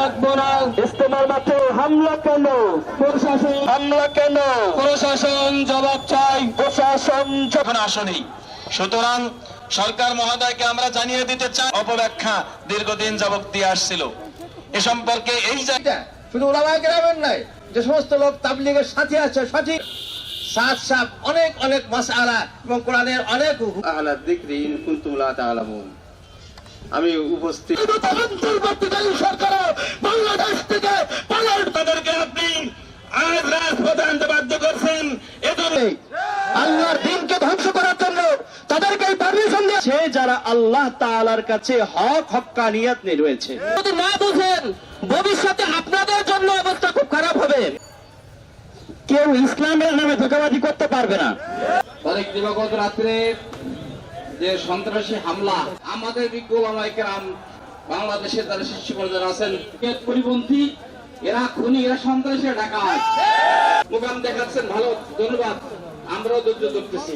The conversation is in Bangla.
রাখব না ইস্তেমার মাঠে হামলা কেন? প্রশাসন হামলা কেন? প্রশাসন জবাব চাই। প্রশাসন যখন আসেনি সুতরাং সরকার মহোদয়কে আমরা জানিয়ে দিতে চাই। অপব্যাখ্যা দীর্ঘদিন যাবত দিয়ে আসছিল। এ সম্পর্কে এই জায়গা শুধু ওলামায় গ্রামের নয় যে সমস্ত লোক তাবলিগের সাথে আছে সঠিক। সাত সাপ অনেক অনেক এবং কোরআনের অনেক আমি উপস্থিত সরকার বাংলাদেশ থেকে তাদেরকে আপনি আজ রাজপথে আনতে বাধ্য করছেন। আল্লাহর দিনকে ধ্বংস করার জন্য তাদেরকে পারমিশন দিয়েছে যারা আল্লাহ তাআলার কাছে হক হক্কানিয়াত নিয়ে রয়েছে। যদি না বুঝেন ভবিষ্যতে আপনাদের কেউ ইসলামের নামে ধোকাবাজি করতে পারবে না। তারিখ দিবাগত রাত্রে যে সন্ত্রাসী হামলা, আমাদের বিজ্ঞ বাংলাদেশের যারা শীর্ষ পর্যায়ে আছেন পরিপন্থী, এরা খুনি, এরা সন্ত্রাসী ঢাকা। মুকাম দেখাচ্ছেন ভালো, ধন্যবাদ। আমরাও ধৈর্য ধরতেছি।